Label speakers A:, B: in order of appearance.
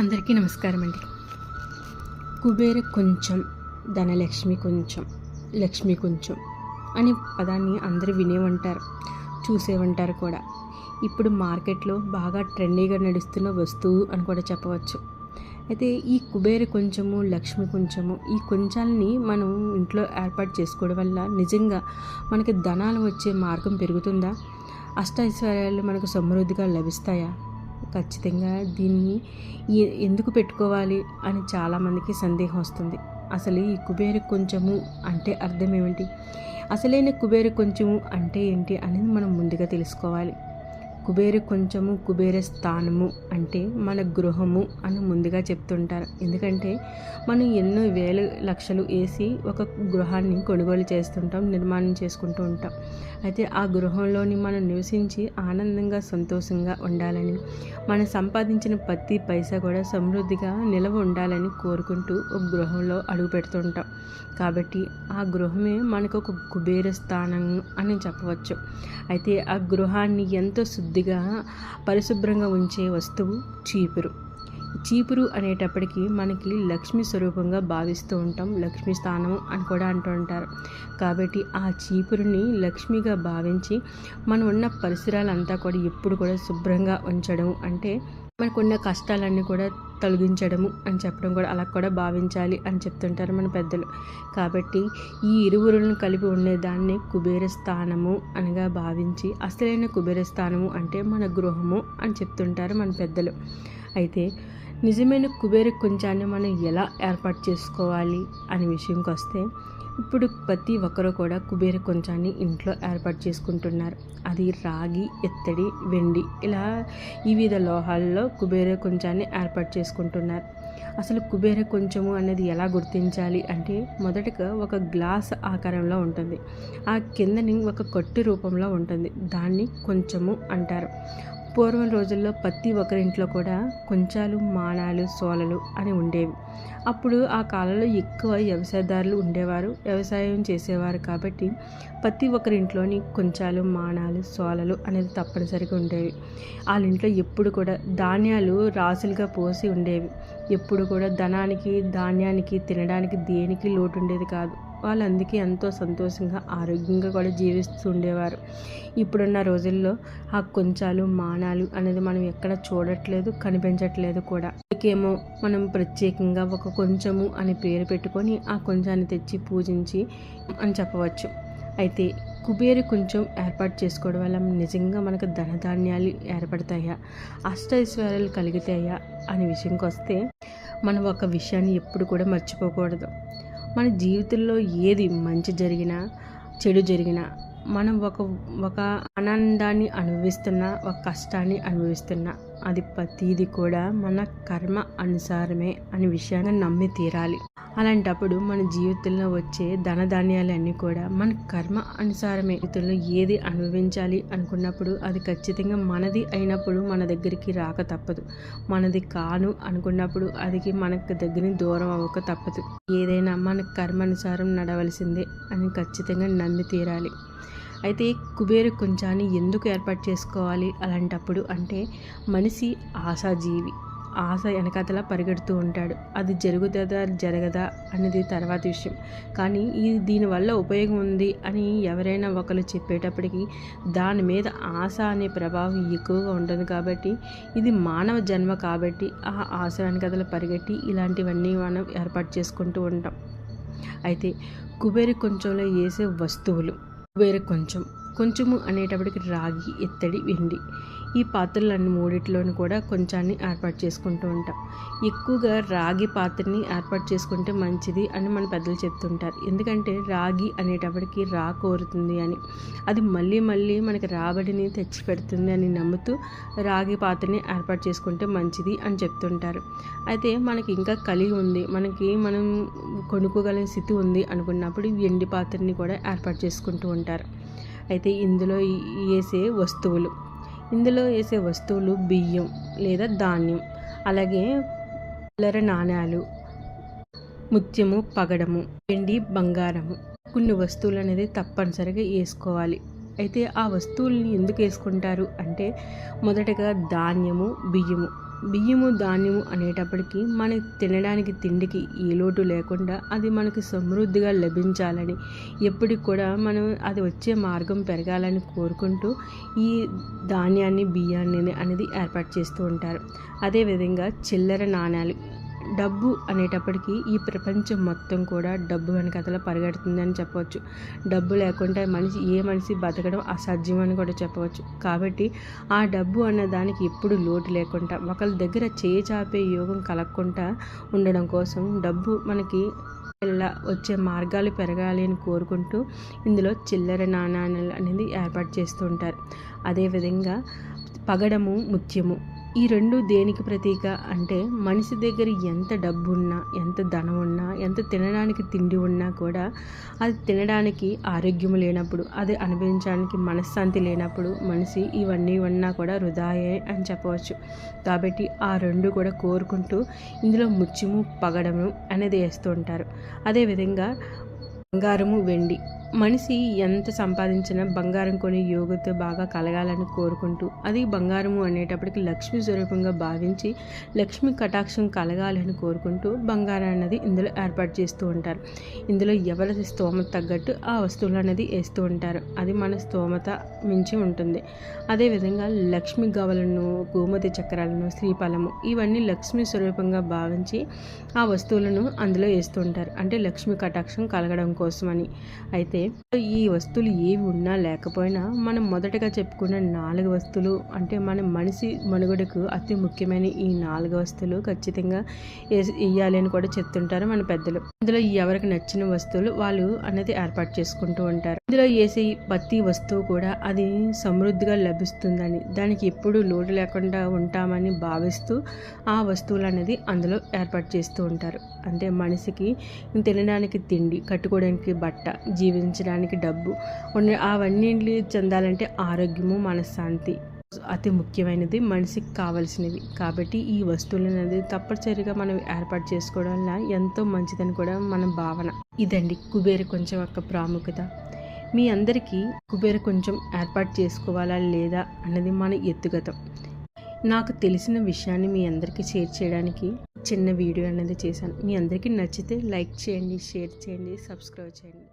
A: అందరికీ నమస్కారం అండి. కుబేర కొంచెం ధనలక్ష్మి కొంచెం లక్ష్మి కొంచెం అనే పదాన్ని అందరూ వినేవంటారు చూసేవంటారు కూడా. ఇప్పుడు మార్కెట్లో బాగా ట్రెండీగా నడుస్తున్న వస్తువు అని కూడా చెప్పవచ్చు. అయితే ఈ కుబేర కొంచెము లక్ష్మి కొంచెము ఈ కొంచాలని మనం ఇంట్లో ఏర్పాటు చేసుకోవడం వల్ల నిజంగా మనకి ధనాలు వచ్చే మార్గం పెరుగుతుందా? అష్టైశ్వర్యాలు మనకు సమృద్ధిగా లభిస్తాయా? ఖచ్చితంగా దీన్ని ఎందుకు పెట్టుకోవాలి అని చాలామందికి సందేహం వస్తుంది. అసలు ఈ కుబేర కొంచెము అంటే అర్థం ఏమిటి? అసలైన కుబేర కొంచెము అంటే ఏంటి అనేది మనం ముందుగా తెలుసుకోవాలి. కుబేర కొంచెము కుబేర స్థానము అంటే మన గృహము అని ముందుగా చెప్తుంటారు. ఎందుకంటే మనం ఎన్నో వేల లక్షలు వేసి ఒక గృహాన్ని కొనుగోలు చేస్తుంటాం నిర్మాణం చేసుకుంటూ ఉంటాం. అయితే ఆ గృహంలోని మనం నివసించి ఆనందంగా సంతోషంగా ఉండాలని మనం సంపాదించిన ప్రతి పైసా కూడా సమృద్ధిగా నిలవ ఉండాలని కోరుకుంటూ ఒక గృహంలో అడుగు పెడుతుంటాం. కాబట్టి ఆ గృహమే మనకు ఒక కుబేర స్థానం అని చెప్పవచ్చు. అయితే ఆ గృహాన్ని ఎంతో కొద్దిగా పరిశుభ్రంగా ఉంచే వస్తువు చీపురు. చీపురు అనేటప్పటికీ మనకి లక్ష్మి స్వరూపంగా భావిస్తూ ఉంటాం. లక్ష్మీ స్థానం అని కూడా అంటూ ఉంటారు. కాబట్టి ఆ చీపురుని లక్ష్మిగా భావించి మనం ఉన్న పరిసరాలంతా కూడా ఎప్పుడు కూడా శుభ్రంగా ఉంచడం అంటే మనకున్న కష్టాలన్నీ కూడా తొలగించడము అని చెప్పడం కూడా అలా కూడా భావించాలి అని చెప్తుంటారు మన పెద్దలు. కాబట్టి ఈ ఇరువురులను కలిపి ఉండే దాన్ని కుబేర స్థానము అనగా భావించి అసలైన కుబేర స్థానము అంటే మన గృహము అని చెప్తుంటారు మన పెద్దలు. అయితే నిజమైన కుబేర కుంచాన్ని మనం ఎలా ఏర్పాటు చేసుకోవాలి అనే విషయంకి వస్తే ఇప్పుడు ప్రతి ఒక్కరూ కూడా కుబేర కొంచాన్ని ఇంట్లో ఏర్పాటు చేసుకుంటున్నారు. అది రాగి ఎత్తడి వెండి ఇలా వివిధ లోహాల్లో కుబేర కొంచాన్ని ఏర్పాటు చేసుకుంటున్నారు. అసలు కుబేర కొంచెము అనేది ఎలా గుర్తించాలి అంటే మొదటగా ఒక గ్లాస్ ఆకారంలో ఉంటుంది. ఆ కిందని ఒక కట్టు రూపంలో ఉంటుంది. దాన్ని కొంచెము అంటారు. పూర్వం రోజుల్లో ప్రతి ఒక్కరింట్లో కూడా కొంచాలు మానాలు సోలలు అని ఉండేవి. అప్పుడు ఆ కాలంలో ఎక్కువ వ్యవసాయదారులు ఉండేవారు వ్యవసాయం చేసేవారు కాబట్టి ప్రతి ఒక్కరింట్లోని కొంచాలు మానాలు సోలలు అనేది తప్పనిసరిగా ఉండేవి. వాళ్ళ ఇంట్లో ఎప్పుడు కూడా ధాన్యాలు రాసులుగా పోసి ఉండేవి. ఎప్పుడు కూడా ధనానికి ధాన్యానికి తినడానికి దేనికి లోటు ఉండేది కాదు. వాళ్ళు అందుకే ఎంతో సంతోషంగా ఆరోగ్యంగా కూడా జీవిస్తూ ఉండేవారు. ఇప్పుడున్న రోజుల్లో ఆ కొంచాలు మానాలు అనేది మనం ఎక్కడ చూడట్లేదు కనిపించట్లేదు కూడా. ఇంకేమో మనం ప్రత్యేకంగా ఒక కొంచెము అని పేరు పెట్టుకొని ఆ కొంచాన్ని తెచ్చి పూజించి అని చెప్పవచ్చు. అయితే కుబేరు కొంచెం ఏర్పాటు చేసుకోవడం వల్ల నిజంగా మనకు ధనధాన్యాలు ఏర్పడతాయా అష్టైశ్వర్యాలు కలుగుతాయా అనే విషయంకి వస్తే మనం ఒక విషయాన్ని ఎప్పుడు కూడా మర్చిపోకూడదు. మన జీవితంలో ఏది మంచి జరిగినా చెడు జరిగినా మనం ఒక ఒక ఆనందాన్ని అనుభవిస్తున్నా ఒక కష్టాన్ని అనుభవిస్తున్నా అది ప్రతిది కూడా మన కర్మ అనుసారమే అనే విషయాన్ని నమ్మి తీరాలి. అలాంటప్పుడు మన జీవితంలో వచ్చే ధనధాన్యాలన్నీ కూడా మన కర్మ అనుసారమే. జీవితంలో ఏది అనుభవించాలి అనుకున్నప్పుడు అది ఖచ్చితంగా మనది అయినప్పుడు మన దగ్గరికి రాక తప్పదు. మనది కాను అనుకున్నప్పుడు అది మనకు దగ్గర దూరం అవ్వక తప్పదు. ఏదైనా మన కర్మ అనుసారం నడవలసిందే అని ఖచ్చితంగా నమ్మి తీరాలి. అయితే కుబేరు కుంజాన్ని ఎందుకు ఏర్పాటు చేసుకోవాలి అలాంటప్పుడు అంటే మనిషి ఆశాజీవి. ఆశ వెనకతల పరిగెడుతూ ఉంటాడు. అది జరుగుతుందా జరగదా అనేది తర్వాత విషయం. కానీ ఇది దీనివల్ల ఉపయోగం ఉంది అని ఎవరైనా ఒకరు చెప్పేటప్పటికి దాని మీద ఆశ అనే ప్రభావం ఎక్కువగా ఉంటుంది కాబట్టి ఇది మానవ జన్మ కాబట్టి ఆ ఆశ వెనకతల పరిగెట్టి ఇలాంటివన్నీ మనం ఏర్పాటు చేసుకుంటూ ఉంటాం. అయితే కుబేరు కొంచెంలో వేసే వస్తువులు వేరే కొంచెం కొంచెము అనేటప్పటికి రాగి ఎత్తడి వెండి ఈ పాత్రలన్నీ మూడిట్లోనూ కూడా కొంచాన్ని ఏర్పాటు చేసుకుంటూ ఉంటాం. ఎక్కువగా రాగి పాత్రని ఏర్పాటు చేసుకుంటే మంచిది అని మన పెద్దలు చెప్తుంటారు. ఎందుకంటే రాగి అనేటప్పటికి రా కోరుతుంది అని. అది మళ్ళీ మళ్ళీ మనకి రాబడిని తెచ్చి పెడుతుంది అని నమ్ముతూ రాగి పాత్రని ఏర్పాటు చేసుకుంటే మంచిది అని చెప్తుంటారు. అయితే మనకి ఇంకా కలిగి ఉంది. మనకి మనం కొనుక్కోగలిగిన స్థితి ఉంది అనుకున్నప్పుడు వెండి పాత్రని కూడా ఏర్పాటు చేసుకుంటూ ఉంటారు. అయితే ఇందులో వేసే వస్తువులు. ఇందులో వేసే వస్తువులు బియ్యం లేదా ధాన్యం అలాగే చిల్లర నాణ్యాలు ముత్యము పగడము వెండి బంగారము. కొన్ని వస్తువులు అనేది తప్పనిసరిగా వేసుకోవాలి అయితే ఆ వస్తువుల్ని ఎందుకు వేసుకుంటారు అంటే మొదటగా ధాన్యము బియ్యము. బియ్యము ధాన్యము అనేటప్పటికీ మనకి తినడానికి తిండికి ఏ లోటు లేకుండా అది మనకి సమృద్ధిగా లభించాలని ఎప్పటికి కూడా మనం అది వచ్చే మార్గం పెరగాలని కోరుకుంటూ ఈ ధాన్యాన్ని బియ్యాన్ని అనేది ఏర్పాటు చేస్తూ ఉంటారు. అదేవిధంగా చిల్లర నాణ్యాలు డబ్బు అనేటప్పటికీ ఈ ప్రపంచం మొత్తం కూడా డబ్బు వెనకతల పరిగెడుతుందని చెప్పవచ్చు. డబ్బు లేకుంటే మనిషి ఏ మనిషి బతకడం అసాధ్యం అని కూడా చెప్పవచ్చు. కాబట్టి ఆ డబ్బు అన్న దానికి ఎప్పుడు లోటు లేకుండా ఒకరి దగ్గర చేయి చాపే యోగం కలగకుండా ఉండడం కోసం డబ్బు మనకి వచ్చే మార్గాలు పెరగాలి అని కోరుకుంటూ ఇందులో చిల్లర నాణాలు అనేది ఏర్పాటు చేస్తూ ఉంటారు. అదేవిధంగా పగడము ముత్యము ఈ రెండు దేనికి ప్రతీక? అంటే మనిషి దగ్గర ఎంత డబ్బు ఉన్నా ఎంత ధనం ఉన్నా ఎంత తినడానికి తిండి ఉన్నా కూడా అది తినడానికి ఆరోగ్యం లేనప్పుడు అది అనుభవించడానికి మనశ్శాంతి లేనప్పుడు మనిషి ఇవన్నీ ఉన్నా కూడా వృధాయే అని చెప్పవచ్చు. కాబట్టి ఆ రెండు కూడా కోరుకుంటూ ఇందులో ముచ్చిము పగడము అనేది వేస్తూ ఉంటారు. అదేవిధంగా బంగారము వెండి మనిషి ఎంత సంపాదించినా బంగారం కొని యోగతో బాగా కలగాలని కోరుకుంటూ అది బంగారము అనేటప్పటికి లక్ష్మీ స్వరూపంగా భావించి లక్ష్మీ కటాక్షం కలగాలని కోరుకుంటూ బంగారం అనేది ఇందులో ఏర్పాటు చేస్తూ ఉంటారు. ఇందులో ఎవరి స్తోమత తగ్గట్టు ఆ వస్తువులు అనేది వేస్తూ ఉంటారు. అది మన స్తోమత మించి ఉంటుంది. అదేవిధంగా లక్ష్మీ గవలను గోమతి చక్రాలను శ్రీఫలము ఇవన్నీ లక్ష్మీ స్వరూపంగా భావించి ఆ వస్తువులను అందులో వేస్తూ ఉంటారు. అంటే లక్ష్మీ కటాక్షం కలగడం కోసమని. అయితే అయితే ఈ వస్తువులు ఏవి ఉన్నా లేకపోయినా మనం మొదటగా చెప్పుకున్న నాలుగు వస్తువులు అంటే మన మనిషి మనుగడకు అతి ముఖ్యమైన ఈ నాలుగు వస్తువులు ఖచ్చితంగా వేయాలి అని కూడా చెప్తుంటారు మన పెద్దలు. ఇందులో ఎవరికి నచ్చిన వస్తువులు వాళ్ళు అనేది ఏర్పాటు చేసుకుంటూ ఉంటారు. ఇందులో వేసే ప్రతి వస్తువు కూడా అది సమృద్ధిగా లభిస్తుందని దానికి ఎప్పుడు లోటు లేకుండా ఉంటామని భావిస్తూ ఆ వస్తువులు అనేది అందులో ఏర్పాటు చేస్తూ ఉంటారు. అంటే మనిషికి తినడానికి తిండి కట్టుకోవడానికి బట్ట జీవించడానికి డబ్బు అవన్నీ చెందాలంటే ఆరోగ్యము మనశ్శాంతి అతి ముఖ్యమైనది మనిషికి కావాల్సినవి. కాబట్టి ఈ వస్తువులు అనేది తప్పనిసరిగా మనం ఏర్పాటు చేసుకోవడం వల్ల ఎంతో మంచిదని కూడా మన భావన. ఇదండి కుబేర కొంచెం యొక్క ప్రాముఖ్యత. మీ అందరికీ కుబేర కొంచెం ఏర్పాటు చేసుకోవాలా లేదా అన్నది మన ఎత్తుగతం. నాకు తెలిసిన విషయాన్ని మీ అందరికీ షేర్ చేయడానికి చిన్న వీడియో అనేది చేశాను. మీ అందరికీ నచ్చితే లైక్ చేయండి షేర్ చేయండి సబ్స్క్రైబ్ చేయండి.